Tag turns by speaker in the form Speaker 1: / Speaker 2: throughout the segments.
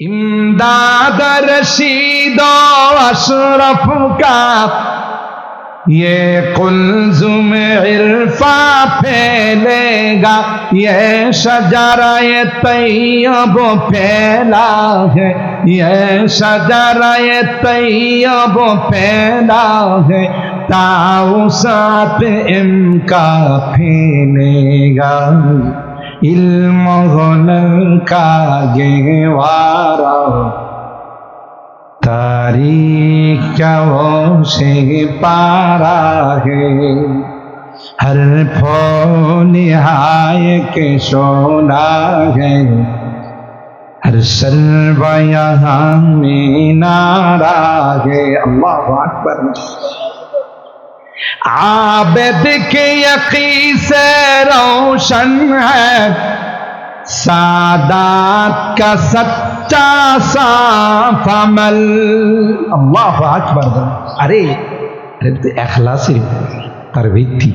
Speaker 1: امداد رشید و اشرف کا یہ قلزم عرفا پھیلے گا یہ شجرہ طیب پھیلا ہے یہ شجرہ طیب پھیلا ہے تاؤ ساتھ ان کا پھیلے گا का गेवारा तारीख क्या वो से पारा है हर फो निहाय के सोना है हर सर्व यहाँ में नारा है अल्लाह अकबर आबद के यकी से रोशन है सादात का सच्चा साफ अमल আল্লাহ আকবার আরে এটা তো এখলাসের উপর তার ভিত্তি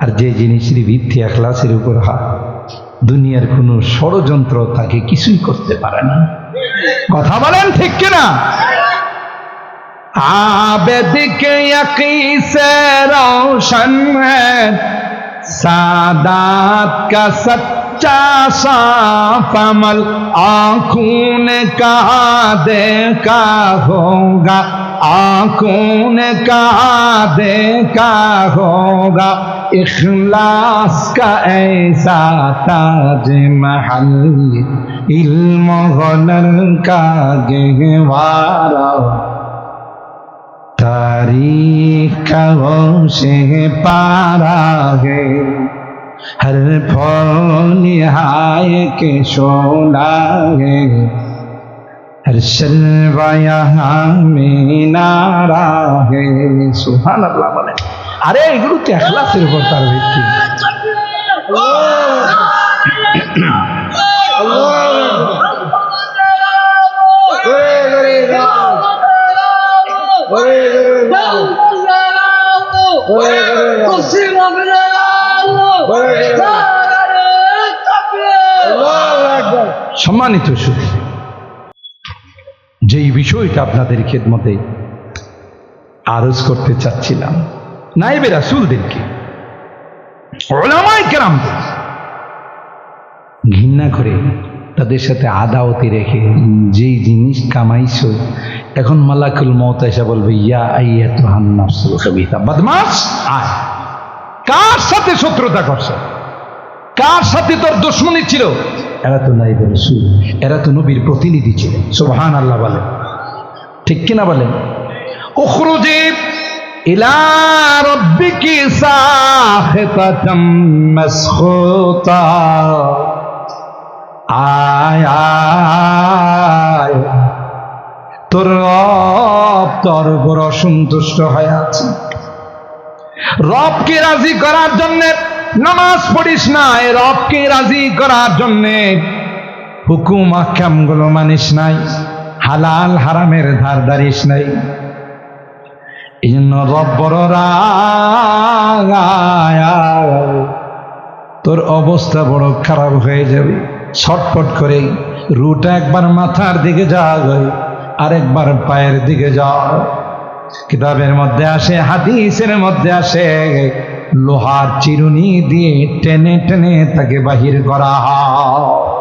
Speaker 1: আর যে জিনিসের ভিত্তি এখলাসের উপর হয় দুনিয়ার কোনো ষড়যন্ত্র তাকে কিছুই করতে পারে না কথা বলেন ঠিক কিনা आबद के यकी से रोशन है। सादात का सच्चा साफ़ अमल आँखों ने कहा देखा होगा। आँखों ने कहा देखा होगा। इखलास का ऐसा ताज महल इल्म का गहवारा। तारीख का वो से पारा है हर फौल निहाय के शोला है हर शलवा यहाँ में नारा है सुहान अल्लाह বলে আরে এগুলো তো এখলাসের উপর তার ভিত্তি সম্মানিত শুধু যেই বিষয়টা আপনাদের খেদমতে আরজ করতে চাচ্ছিলাম নাইবে রাসুলদেরকে কেরামদের ঘৃণা করে তাদের সাথে আদাওতি রেখে যেই জিনিস কামাইছো, এখন মালাকুল মত এসে বলবে, ইয়া আইয়া তো হান্নাফসুল কবিতা বদমাস কার সাথে শত্রুতা করছে? কার সাথে তোর দুশ্মনী ছিল? এরা তো নাই রসুল, এরা তো নবীর প্রতিনিধি ছিলেন সুবহান আল্লাহ বলে। ঠিক কিনা বলেন উখরুজি ইলা রাব্বিকি সাখিতাতাম মাসখুতা। আয় আয়। তোর রব তোর উপর অসন্তুষ্ট হয়ে আছে। রবকে রাজি করার জন্য নামাজ পড়িস না, এ রবকে রাজি করার জন্য হুকুম আকামগুলো মানিস নাই, হালাল হারামের ধার দারিস নাই। এই জন্য রব বড়। তোর অবস্থা বড় খারাপ হয়ে যাবে। ছটফট করে, রুটা একবার মাথার দিকে যাওয়া আর একবার পায়ের দিকে যাওয়া কিতাবের মধ্যে আসে, হাদিসের মধ্যে আসে, লোহার চিরুনি দিয়ে টেনে টেনে তাকে বাহির করা হয়।